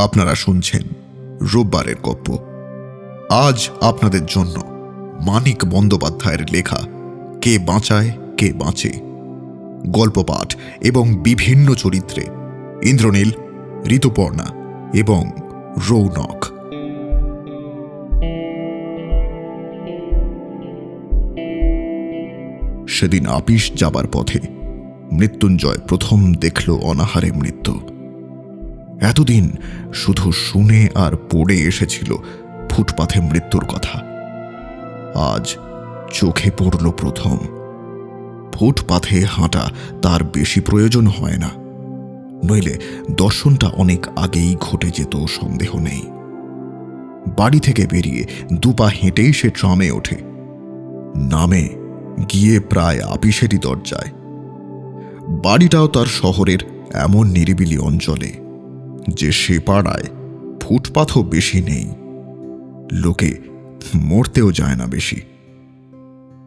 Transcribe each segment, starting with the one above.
আপনারা শুনছেন রোববারের গপ্প। আজ আপনাদের জন্য মানিক বন্দ্যোপাধ্যায়ের লেখা কে বাঁচায়, কে বাঁচে গল্প পাঠ এবং বিভিন্ন চরিত্রে ইন্দ্রনীল, ঋতুপর্ণা এবং রৌনক। সেদিন আপিস যাবার পথে মৃত্যুঞ্জয় প্রথম দেখল অনাহারে মৃত্যু। এতদিন শুধু শুনে আর পড়ে এসেছিল ফুটপাথে মৃত্যুর কথা। আজ চোখে পড়ল প্রথম। ফুটপাথে হাঁটা তার বেশি প্রয়োজন হয় না। নইলে দর্শনটা অনেক আগেই ঘটে যেত, সন্দেহ নেই। বাড়ি থেকে বেরিয়ে দুপা হেঁটেই সে ট্রামে ওঠে। নামে গিয়ে প্রায় আপিসেরই দরজায়। বাড়িটাও তার শহরের এমন নিরিবিলি অঞ্চলে। যে সে পাড়ায় ফুটপাথও বেশি নেই। লোকে মরতেও যায় না বেশি।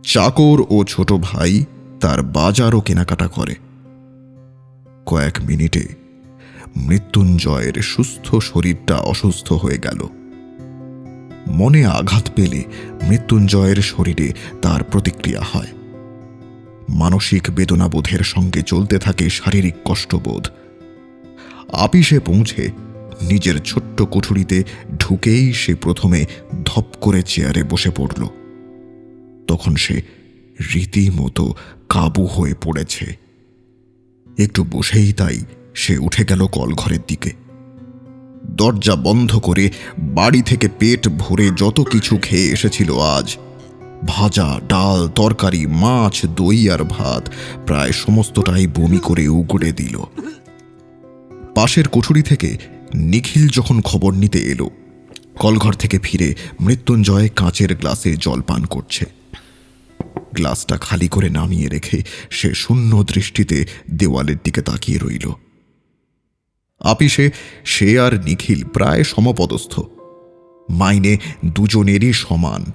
চাকর ও ছোট ভাই তার বাজারও কেনাকাটা করে। কয়েক মিনিটে মৃত্যুঞ্জয়ের সুস্থ শরীরটা অসুস্থ হয়ে গেল। মনে আঘাত পেলে মৃত্যুঞ্জয়ের শরীরে তার প্রতিক্রিয়া হয়। মানসিক বেদনাবোধের সঙ্গে চলতে থাকে শারীরিক কষ্টবোধ। আপিসে পৌঁছে নিজের ছোট্ট কুঠুরিতে ঢুকেই সে প্রথমে ধপ করে চেয়ারে বসে পড়ল। তখন সে রীতিমতো কাবু হয়ে পড়েছে। একটু বসেই তাই সে উঠে গেল কলঘরের দিকে। দরজা বন্ধ করে বাড়ি থেকে পেট ভরে যত কিছু খেয়ে এসেছিল আজ, ভাজা, ডাল, তরকারি, মাছ, দই আর ভাত, প্রায় সমস্তটাই বমি করে উগড়ে দিল। পাশের কুঠুরি থেকে নিখিল যখন খবর নিতে এলো, কলঘর থেকে ফিরে মৃত্যুঞ্জয় কাঁচের গ্লাসে জল পান করছে। গ্লাসটা খালি করে নামিয়ে রেখে সে শূন্য দৃষ্টিতে দেওয়ালের দিকে তাকিয়ে রইল। আপিসে সে আর নিখিল প্রায় সমপদস্থ। মাইনে দুজনেরই সমান।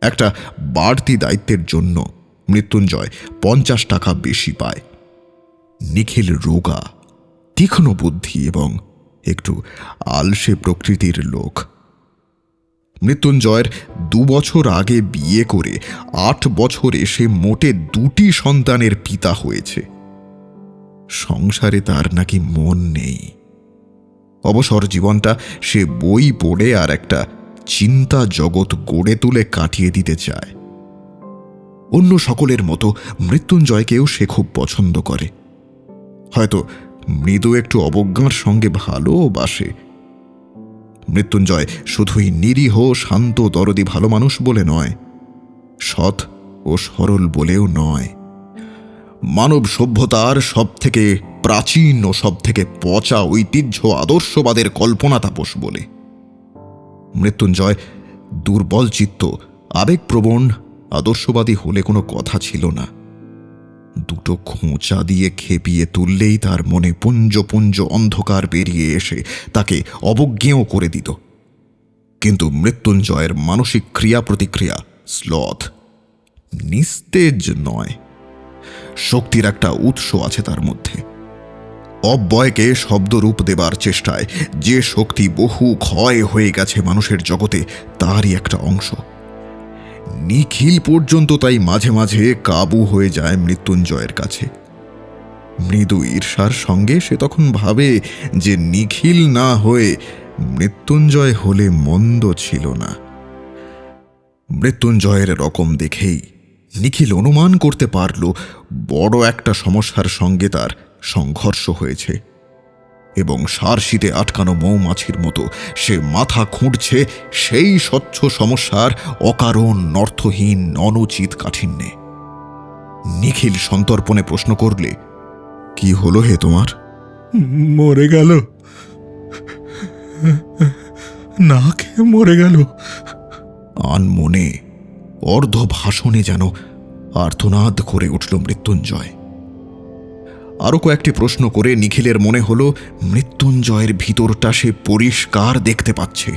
একটা বাড়তি দায়িত্বের জন্য মৃত্যুঞ্জয় পঞ্চাশ টাকা বেশি পায়। নিখিল রোগা। তীক্ষ্ণ বুদ্ধি এবং একটু আলসে প্রকৃতির লোক। মৃত্যুঞ্জয়ের দু বছর আগে বিয়ে করে আট বছরে সে মোটে দুটি সন্তানের পিতা হয়েছে। সংসারে তার নাকি মন নেই। অবসর জীবনটা সে বই পড়ে আর একটা চিন্তা জগৎ গড়ে তুলে কাটিয়ে দিতে চায়। অন্য সকলের মতো মৃত্যুঞ্জয়কেও সে খুব পছন্দ করে। হয়তো মৃদু একটু অবজ্ঞার সঙ্গে ভালোবাসে। মৃত্যুঞ্জয় শুধুই নিরীহ, শান্ত, দরদি ভালো মানুষ বলে নয়, সৎ ও সরল বলেও নয়। মানব সভ্যতার সব থেকে প্রাচীন ও সব থেকে পচা ঐতিহ্য আদর্শবাদের কল্পনা তাপস বলে। মৃত্যুঞ্জয় দুর্বল চিত্ত, আবেগপ্রবণ, আদর্শবাদী হলে কোনো কথা ছিল না। দুটো খোঁচা দিয়ে খেপিয়ে তুললেই তার মনে পুঞ্জ পুঞ্জ অন্ধকার বেরিয়ে এসে তাকে অবজ্ঞেয় করে দিত। কিন্তু মৃত্যুঞ্জয়ের মানসিক ক্রিয়া প্রতিক্রিয়া স্লথ নিস্তেজ নয়। শক্তির একটা উৎস আছে তার মধ্যে। অব্যয়কে শব্দরূপ দেবার চেষ্টায় যে শক্তি বহু ক্ষয় হয়ে গেছে মানুষের জগতে, তারই একটা অংশ। নিখিল পর্যন্ত তাই মাঝে মাঝে কাবু হয়ে যায় মৃত্যুঞ্জয়ের কাছে। মৃদু ঈর্ষার সঙ্গে সে তখন ভাবে যে নিখিল না হয়ে মৃত্যুঞ্জয় হলে মন্দ ছিল না। মৃত্যুঞ্জয়ের রকম দেখেই নিখিল অনুমান করতে পারল, বড় একটা সমস্যার সঙ্গে তার সংঘর্ষ হয়েছে। এবং সারশিতে আটকানো মৌমাছির মতো সে মাথা খুঁড়ছে সেই স্বচ্ছ সমস্যার অকারণ অর্থহীন অনুচিত কাঠিন্যে। নিখিল সন্তর্পণে প্রশ্ন করলে কি হলো হে তোমার? মরে গেল। না খেয়ে মরে গেল। আন মনে অর্ধ ভাষণে যেন আর্তনাদ করে উঠল মৃত্যুঞ্জয়। আরও কয়েকটি প্রশ্ন করে নিখিলের মনে হলো মৃত্যুঞ্জয়ের ভিতরটা সে পরিষ্কার দেখতে পাচ্ছে।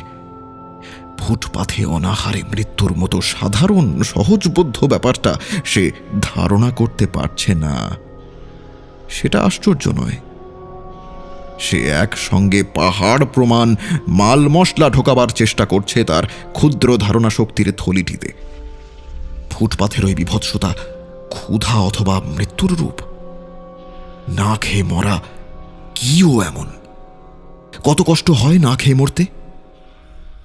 ফুটপাথে অনাহারে মৃত্যুর মতো সাধারণ, সহজবোধ্য ব্যাপারটা সে ধারণা করতে পারছে না। সেটা আশ্চর্য নয়। সে একসঙ্গে পাহাড় প্রমাণ, মাল মশলা ঢোকাবার চেষ্টা করছে তার ক্ষুদ্র ধারণা শক্তির থলিটিতে। ফুটপাথের ওই বিভৎসতা ক্ষুধা অথবা মৃত্যুর রূপ। না খেয়ে মরা কিও এমন? কত কষ্ট হয় না খেয়ে মরতে?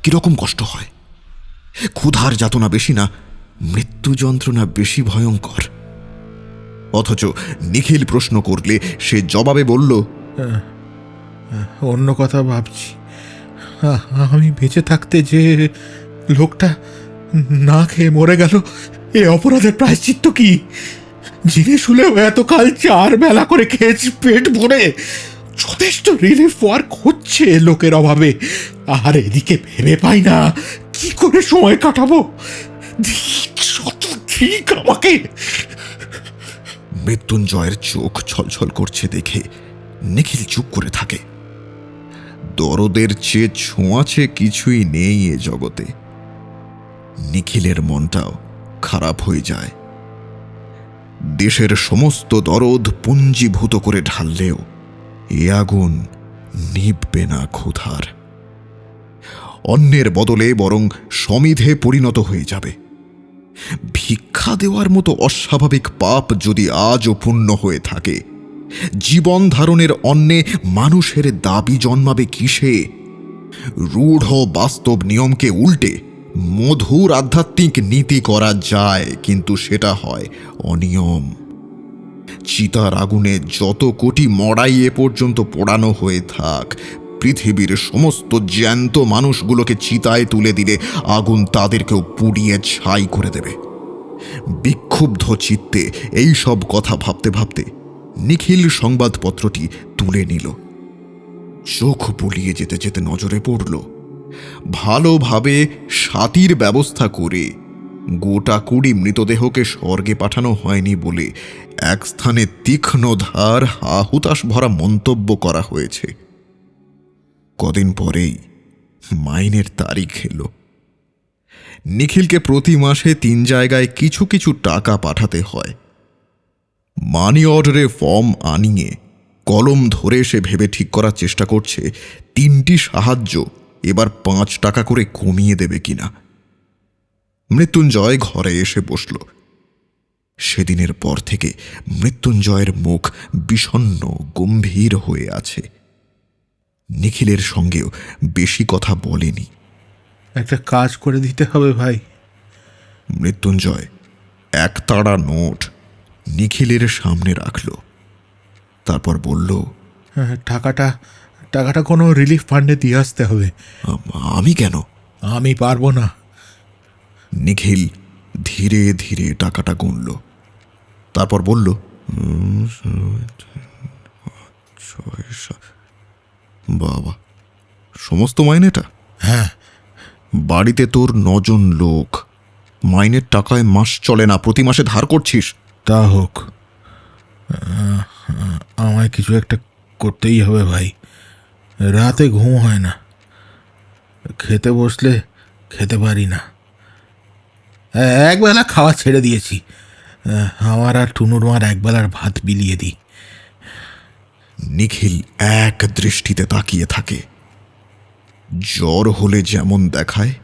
কীরকম কষ্ট হয়? ক্ষুধার যাতনা বেশি না, মৃত্যু যন্ত্রণা বেশি ভয়ঙ্কর। অথচ নিখিল প্রশ্ন করলে সে জবাবে বলল, অন্য কথা ভাবছি। আমি বেঁচে থাকতে যে লোকটা না খেয়ে মরে গেল, এ অপরাধের প্রায়শ্চিত্ত কি? জেনে শুনেও এতকাল চার বেলা করে খেয়েছি, পেট ভরে। যথেষ্ট রিলিফ ওয়ার্ক হচ্ছে লোকের অভাবে। আর এদিকে ভেবে পাই না, কি করে সময় কাটাবো? ঠিক আমাকে। মৃত্যুঞ্জয়ের চোখ ছলছল করছে দেখে নিখিল চুপ করে থাকে। দরদের চেয়ে ছোঁয়াছে কিছুই নেই এ জগতে। নিখিলের মনটাও খারাপ হয়ে যায়। দেশের সমস্ত দরদ পুঞ্জীভূত করে ঢাললেও এ আগুন নিববে না ক্ষুধার। অন্যের বদলে বরং সমিধে পরিণত হয়ে যাবে। ভিক্ষা দেওয়ার মতো অস্বাভাবিক পাপ যদি আজও পূর্ণ হয়ে থাকে, জীবন ধারণের অন্যে মানুষের দাবি জন্মাবে কিসে? রূঢ় বাস্তব নিয়মকে উল্টে মধুর আধ্যাত্মিক নীতি করা যায়, কিন্তু সেটা হয় অনিয়ম। চিতার আগুনে যত কোটি মড়াই এ পর্যন্ত পোড়ানো হয়ে থাক, পৃথিবীর সমস্ত জ্যান্ত মানুষগুলোকে চিতায় তুলে দিলে আগুন তাদেরকেও পুড়িয়ে ছাই করে দেবে। বিক্ষুব্ধ চিত্তে এই সব কথা ভাবতে ভাবতে নিখিল সংবাদপত্রটি তুলে নিল। চোখ বুলিয়ে যেতে যেতে নজরে পড়ল ভালোভাবে সাতির ব্যবস্থা করে গোটা কুড়ি মৃতদেহকে স্বর্গে পাঠানো হয়নি বলে এক স্থানে তীক্ষ্ণ ধার হাহুতাশ ভরা মন্তব্য করা হয়েছে। কদিন পরেই মাইনের তারিখ এলো। নিখিলকে প্রতি মাসে তিন জায়গায় কিছু কিছু টাকা পাঠাতে হয়। মানি অর্ডারে ফর্ম আনিয়ে কলম ধরে সে ভেবে ঠিক করার চেষ্টা করছে, তিনটি সাহায্য এবার পাঁচ টাকা করে কমিয়ে দেবে কিনা? মৃত্যুঞ্জয় ঘরে এসে বসল। সেদিনের পর থেকে মৃত্যুঞ্জয়ের মুখ বিষণ্ণ গম্ভীর হয়ে আছে। নিখিলের সঙ্গেও বেশি কথা বলেনি। একটা কাজ করে দিতে হবে ভাই। মৃত্যুঞ্জয় একতাড়া নোট নিখিলের সামনে রাখল। তারপর বলল হ্যাঁ, টাকাটা টাকাটা কোনো রিলিফ ফান্ডে দিয়ে আসতে হবে। আমি কেন? আমি পারব না। নিখিল ধীরে ধীরে টাকাটা গুনল। তারপর বলল "উম, বাবা সমস্ত মাইনেটা হ্যাঁ। বাড়িতে তোর নজন লোক মাইনের টাকায় মাস চলে না প্রতি মাসে ধার করছিস? তা হোক। আমায় কিছু একটা করতেই হবে ভাই। রাতে ঘুম হয় না। খেতে বসলে খেতে পারি না। একবেলা খাওয়া ছেড়ে দিয়েছি। আমার আর টুনুর মার একবেলার ভাত বিলিয়ে দিই। নিখিল এক দৃষ্টিতে তাকিয়ে থাকে। জ্বর হলে যেমন দেখায়,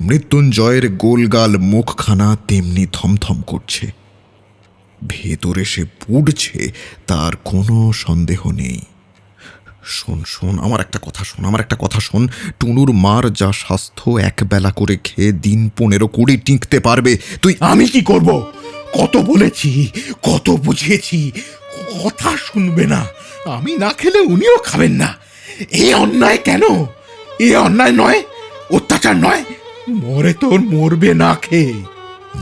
মৃত্যুঞ্জয়ের গোলগাল মুখখানা তেমনি থমথম করছে। ভেতরে সে পুড়ছে, তার কোনো সন্দেহ নেই। শোন শোন, আমার একটা কথা শোন, আমার একটা কথা শোন। টুনুর মার যা স্বাস্থ্য একবেলা করে খেয়ে দিন পনেরো কুড়ি টিকতে পারবে। তুই আমি কি করব? কত বলেছি, কত বুঝিয়েছি, কথা শুনবে না। আমি না খেলে উনিও খাবেন না। এ অন্যায় কেন? এ অন্যায় নয়, অত্যাচার নয়, মরে তোর মরবে না খেয়ে।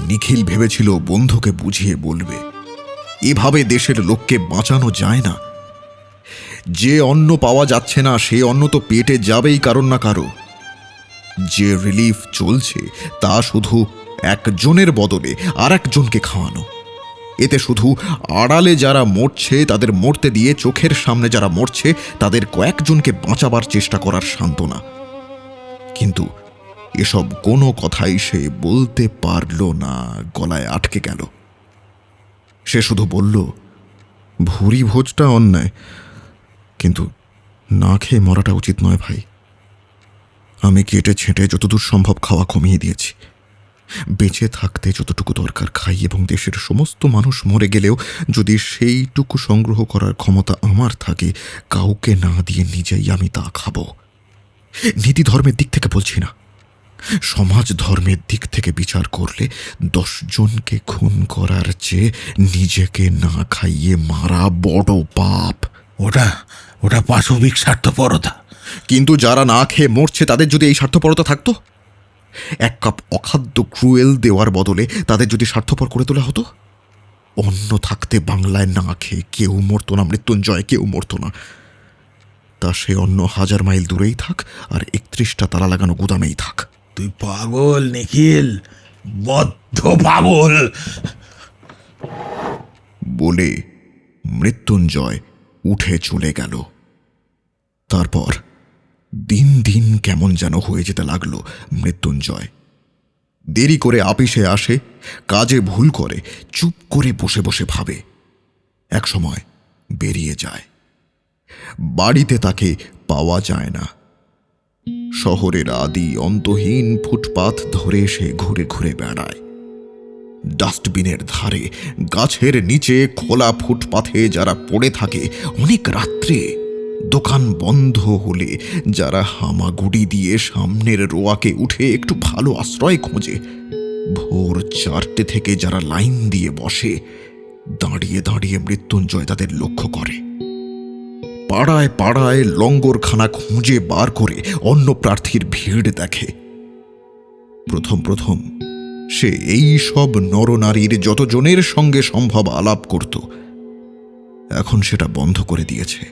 নিখিল ভেবেছিল বন্ধুকে বুঝিয়ে বলবে। এভাবে দেশের লোককে বাঁচানো যায় না। যে অন্ন পাওয়া যাচ্ছে না সে অন্ন তো পেটে যাবেই কারণ না কারও। যে রিলিফ চলছে, তা শুধু একজনের বদলে আর একজনকে খাওয়ানো। এতে শুধু আড়ালে যারা মরছে, তাদের মরতে দিয়ে চোখের সামনে যারা মরছে, তাদের কয়েকজনকে বাঁচাবার চেষ্টা করার সান্ত্বনা। কিন্তু এসব কোনো কথাই সে বলতে পারল না, গলায় আটকে গেল। সে শুধু বলল ভুরি ভোজটা অন্যায়। কিন্তু না খেয়ে মরাটা উচিত নয় ভাই। আমি কেটে ছেঁটে যতদূর সম্ভব খাওয়া কমিয়ে দিয়েছি। বেঁচে থাকতে যতটুকু দরকার খাই এবং দেশের সমস্ত মানুষ মরে গেলেও যদি সেইটুকু সংগ্রহ করার ক্ষমতা আমার থাকে, কাউকে না দিয়ে নিজেই আমি তা খাব। নীতি ধর্মের দিক থেকে বলছি না। সমাজ ধর্মের দিক থেকে বিচার করলে দশজনকে খুন করার চেয়ে নিজেকে না খাইয়ে মারা বড় পাপ। ওটা ওটা পাশবিক স্বার্থপরতা। কিন্তু যারা না খেয়ে মরছে তাদের যদি এই স্বার্থপরতা থাকতো? এক কাপ অখাদ্য ক্রুয়েল দেওয়ার বদলে তাদের যদি স্বার্থপর করে তোলা হতো? অন্ন থাকতে বাংলায় না খেয়ে কেউ মরতো না মৃত্যুঞ্জয় কেউ মরতো না। তা সে অন্য হাজার মাইল দূরেই থাক আর একত্রিশটা তালা লাগানো গুদামেই থাক। তুই পাগল নিখিল বদ্ধ পাগল। বলে মৃত্যুঞ্জয় উঠে চলে গেল। তারপর দিন দিন কেমন যেন হয়ে যেতে লাগল মৃত্যুঞ্জয়। দেরি করে আপিসে আসে, কাজে ভুল করে, চুপ করে বসে বসে ভাবে। এক সময় বেরিয়ে যায়। বাড়িতে তাকে পাওয়া যায় না। শহরের আদি অন্তহীন ফুটপাথ ধরে সে ঘুরে ঘুরে বেড়ায়। ডাস্টবিনের ধারে, গাছের নিচে খোলা ফুটপাথে যারা পড়ে থাকে, অনেক রাত্রে দোকান বন্ধ হলে যারা হামাগুড়ি দিয়ে সামনের রোয়াকে উঠে একটু ভালো আশ্রয় খোঁজে, ভোর চারটে থেকে যারা লাইন দিয়ে বসে, দাঁড়িয়ে দাঁড়িয়ে মৃত্যুঞ্জয় তাদের লক্ষ্য করে। পাড়ায় পাড়ায় লঙ্গরখানা খুঁজে বার করে অন্য প্রার্থীর ভিড় দেখে। প্রথম প্রথম সে এই সব নরনারীর যতজনের সঙ্গে সম্ভব আলাপ করত, এখন সেটা বন্ধ করে দিয়েছে।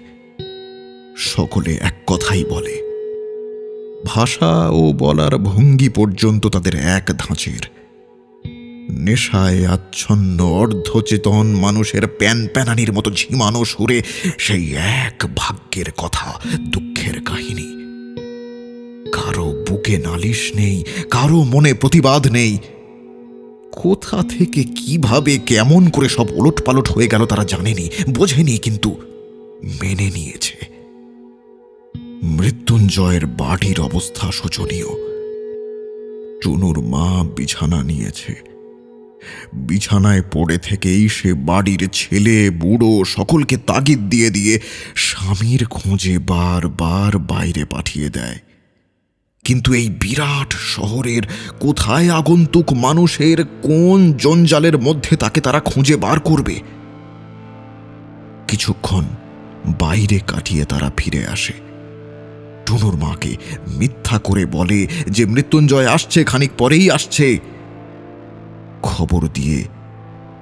সকলে এক কথাই বলে, ভাষা ও বলার ভঙ্গি পর্যন্ত তাদের এক ধাঁচের। নেশায় আচ্ছন্ন, অর্ধচেতন মানুষের প্যান প্যানানির মতো ঝিমানো সুরে সেই এক ভাগ্যের কথা, দুঃখের কাহিনী। কারও বুকে নালিশ নেই, কারও মনে প্রতিবাদ নেই কোথা থেকে কীভাবে কেমন করে সব ওলট পালট হয়ে গেল তারা জানেনি, বোঝেনি, কিন্তু মেনে নিয়েছে। মৃত্যুঞ্জয়ের বাড়ির অবস্থা শোচনীয়। টুনুর মা বিছানা নিয়েছে। বিছানায় পড়ে থেকেই সে বাড়ির ছেলে, বুড়ো সকলকে তাগিদ দিয়ে দিয়ে স্বামীর খোঁজে বারবার বাইরে পাঠিয়ে দেয়। কিন্তু এই বিরাট শহরের কোথায় আগন্তুক মানুষের কোন জঞ্জালের মধ্যে তাকে তারা খুঁজে বার করবে? কিছুক্ষণ বাইরে কাটিয়ে তারা ফিরে আসে। টুনুর মাকে মিথ্যা করে বলে যে মৃত্যুঞ্জয় আসছে, খানিক পরেই আসছে। খবর দিয়ে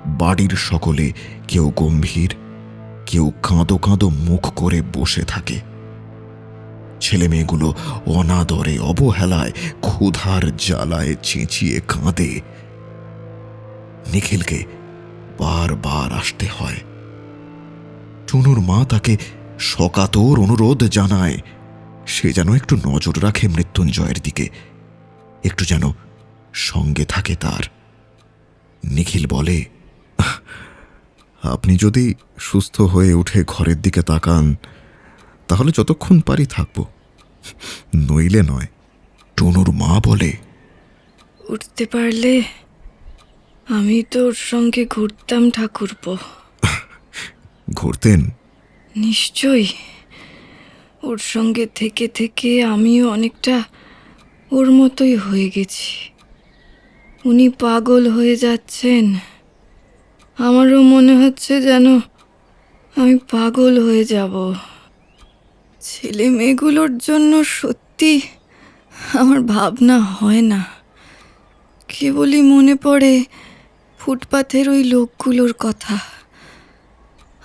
বাড়ির সকলে কেউ গম্ভীর, কেউ কাঁদো কাঁদো মুখ করে বসে থাকে। ছেলে মেয়েগুলো অনাদরে, অবহেলায়, ক্ষুধার জ্বালায় চেঁচিয়ে কাঁদে। নিখিলকে বারবার আসতে হয়। টুনুর মা তাকে সকাতর অনুরোধ জানায়, সে যেন একটু নজর রাখে মৃত্যুঞ্জয়ের দিকে, একটু যেন সঙ্গে থাকে তার। নিখিল বলে আপনি যদি সুস্থ হয়ে উঠে ঘরের দিকে তাকান তাহলে যতক্ষণ পারি থাকব। নইলে নয় টনুর মা বলে। উঠতে পারলে আমি তোর সঙ্গে ঘুরতাম ঠাকুরপো। ঘুরতেন? নিশ্চয়ই। ওর সঙ্গে থেকে থেকে আমিও অনেকটা ওর মতোই হয়ে গেছি। উনি পাগল হয়ে যাচ্ছেন। আমারও মনে হচ্ছে যেন আমি পাগল হয়ে যাব। ছেলে মেয়েগুলোর জন্য সত্যি আমার ভাবনা হয় না। কেবলই মনে পড়ে ফুটপাথের ওই লোকগুলোর কথা।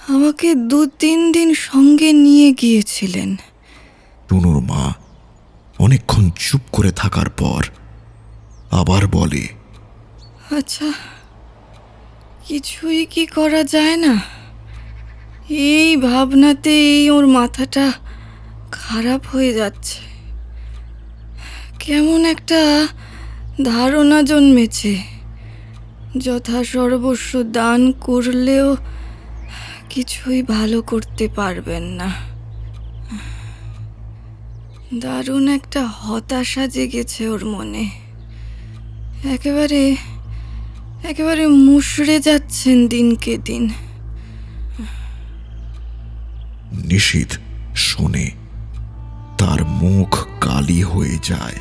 আমাকে দু তিন দিন সঙ্গে নিয়ে গিয়েছিলেন। টুনুর মা অনেকক্ষণ চুপ করে থাকার পর আবার বলে আচ্ছা কিছুই কি করা যায় না? এই ভাবনাতেই ওর মাথাটা খারাপ হয়ে যাচ্ছে। কেমন একটা ধারণা জন্মেছে। যথা সর্বস্ব দান করলেও কিছুই ভালো করতে পারবেন না। দারুণ একটা হতাশা জেগেছে ওর মনে। একেবারে একেবারে মুষড়ে যাচ্ছেন দিনকে দিন। নিশীথ, শোনে। তার মুখ কালি হয়ে যায়।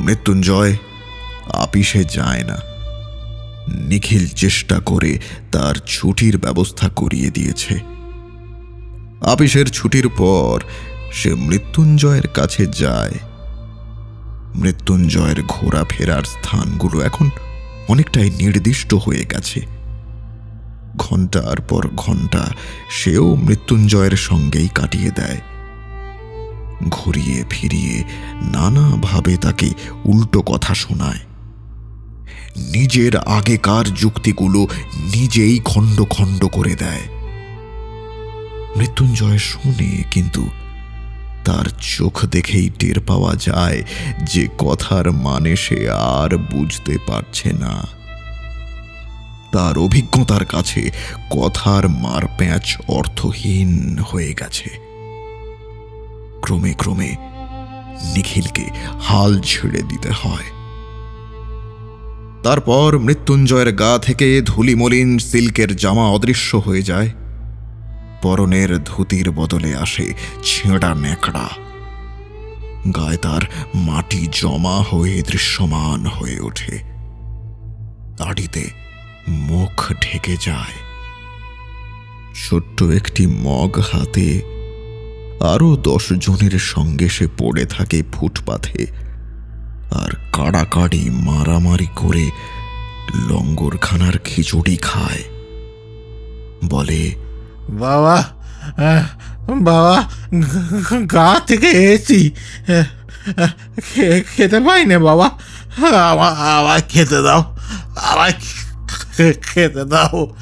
মৃত্যুঞ্জয় আপিসে যায় না। নিখিল চেষ্টা করে তার ছুটির ব্যবস্থা করিয়ে দিয়েছে। আপিসের ছুটির পর সে মৃত্যুঞ্জয়ের কাছে যায়। মৃত্যুঞ্জয়ের ঘোরাফেরার স্থানগুলো এখন অনেকটাই নির্দিষ্ট হয়ে গেছে। ঘণ্টার পর ঘণ্টা সেও মৃত্যুঞ্জয়ের সঙ্গেই কাটিয়ে দেয়। ঘুরিয়ে ফিরিয়ে নানাভাবে তাকে উল্টো কথা শোনায়। নিজের আগেকার যুক্তিগুলো নিজেই খণ্ড খণ্ড করে দেয়। মৃত্যুঞ্জয় শুনে কিন্তু তার চোখ দেখেই টের পাওয়া যায় যে কথার মানে সে আর বুঝতে পারছে না। তার অভিজ্ঞতার কাছে কথার মারপ্যাঁচ অর্থহীন হয়ে গেছে। ক্রমে ক্রমে নিখিলকে হাল ছেড়ে দিতে হয়। তারপর মৃত্যুঞ্জয়ের গা থেকে ধুলিমলিন সিল্কের জামা অদৃশ্য হয়ে যায়। পরনের ধুতির বদলে আসে ছেঁড়া ন্যাকড়া। গায়ে তার মাটি জমা হয়ে দৃশ্যমান হয়ে ওঠে। দাড়িতে মুখ ঢেকে যায়। ছোট্ট একটি মগ হাতে আরও দশ জনের সঙ্গে সে পড়ে থাকে ফুটপাথে আর কাড়াকাড়ি মারামারি করে লঙ্গরখানার খিচুড়ি খায়। বলে, বাবা বাবা, গা থেকে এসি। খেতে পাই না বাবা। আমার আবার খেতে দাও আবার খেতে দাও।